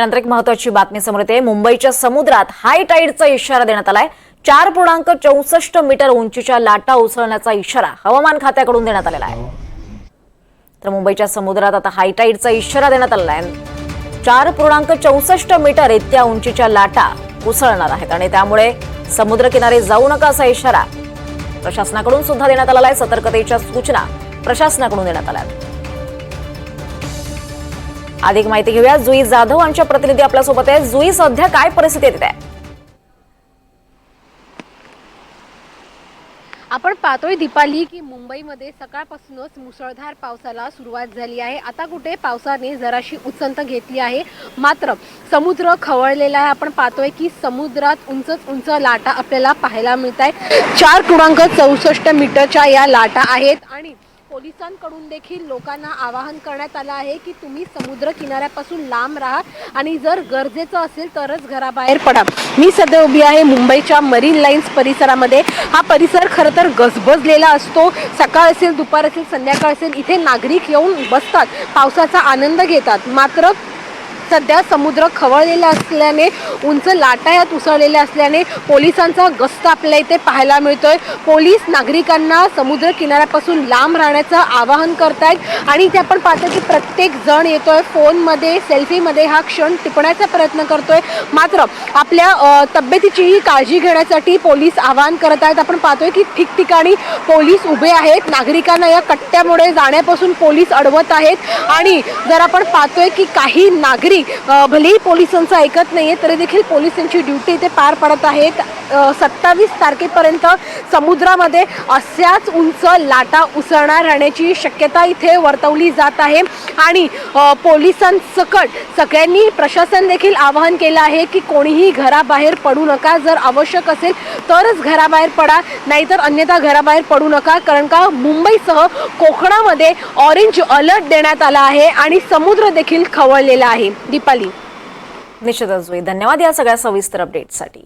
यानंतर एक महत्वाची बातमी समोर येते. मुंबईच्या समुद्रात हाय टाईडचा इशारा देण्यात आलाय. चार पूर्णांक चौसष्ट मीटर उंचीच्या लाटा उसळण्याचा इशारा हवामान खात्याकडून देण्यात आलेला आहे. तर मुंबईच्या समुद्रात आता हाय टाईडचा इशारा देण्यात आलेला आहे. चार पूर्णांक चौसष्ट मीटर इतक्या उंचीच्या लाटा उसळणार आहेत आणि त्यामुळे समुद्रकिनारी जाऊ नका असा इशारा प्रशासनाकडून सुद्धा देण्यात आलेला आहे. सतर्कतेच्या सूचना प्रशासनाकडून देण्यात आल्या आहेत. अधिक माहिती घेऊया. जुई जाधव आमच्या प्रतिनिधी आपल्यासोबत आहे जुई सध्या काय परिस्थिती आहे तिथे? आपण पाहतोय दीपाली की मुंबईमध्ये सकाळपासूनच मुसळधार पावसाला सुरुवात झाली आहे. आता कुठे पावसाने जराशी उचंत घेतली आहे. मात्र समुद्र खवळलेला आहे. आपण पाहतोय की समुद्रात उंचच उंच लाटा आपल्याला पाहायला मिळत आहे चार पूर्णांक चौसष्ट मीटरच्या या लाटा आहेत आणि पोलिसांकडून देखील लोकांना आवाहन करण्यात आलं आहे की तुम्ही समुद्र किनाऱ्यापासून लांब राहा आणि जर गरजेचं असेल तरच घराबाहेर पडा. मी सध्या उभी आहे मुंबईच्या मरीन लाईन्स परिसरामध्ये. हा परिसर खरं तर गजबजलेला असतो. सकाळ असेल दुपार असेल संध्याकाळ असेल इथे नागरिक येऊन बसतात. पावसाचा आनंद घेतात. मात्र सध्या समुद्र खवळलेला असल्याने उंच लाटा यात उसळलेल्या असल्याने पोलिसांचा गस्त आपल्या इथे पाहायला मिळतोय. पोलीस नागरिकांना समुद्र किनाऱ्यापासून लांब राहण्याचं आवाहन करतायत. आणि इथे आपण पाहतो की प्रत्येक जण येतोय फोनमध्ये सेल्फीमध्ये हा क्षण टिपण्याचा प्रयत्न करतोय. मात्र आपल्या तब्येतीचीही काळजी घेण्यासाठी पोलीस आवाहन करत आहेत आपण पाहतोय की ठिकठिकाणी पोलीस उभे आहेत. नागरिकांना या कट्ट्यामुळे जाण्यापासून पोलीस अडवत आहेत. आणि जर आपण पाहतोय की काही नागरिक भलेही पोलिसांचं ऐकत नाहीये तरी देखील पोलिसांची ड्युटी इथे पार पडत आहेत सत्तावीस तारखेपर्यंत समुद्रामध्ये अशाच उंच लाटा उसळणार राहण्याची शक्यता इथे वर्तवली जात आहे. आणि पोलिसांसकट सगळ्यांनी प्रशासन देखील आवाहन केलं आहे की कोणीही घराबाहेर पडू नका. जर आवश्यक असेल तरच घराबाहेर पडा. नाहीतर अन्यथा घराबाहेर पडू नका. कारण का मुंबईसह कोकणामध्ये ऑरेंज अलर्ट देण्यात आला आहे आणि समुद्र देखील खवळलेला आहे. दीपाली. निश्चितच धन्यवाद या सगळ्या सविस्तर अपडेटसाठी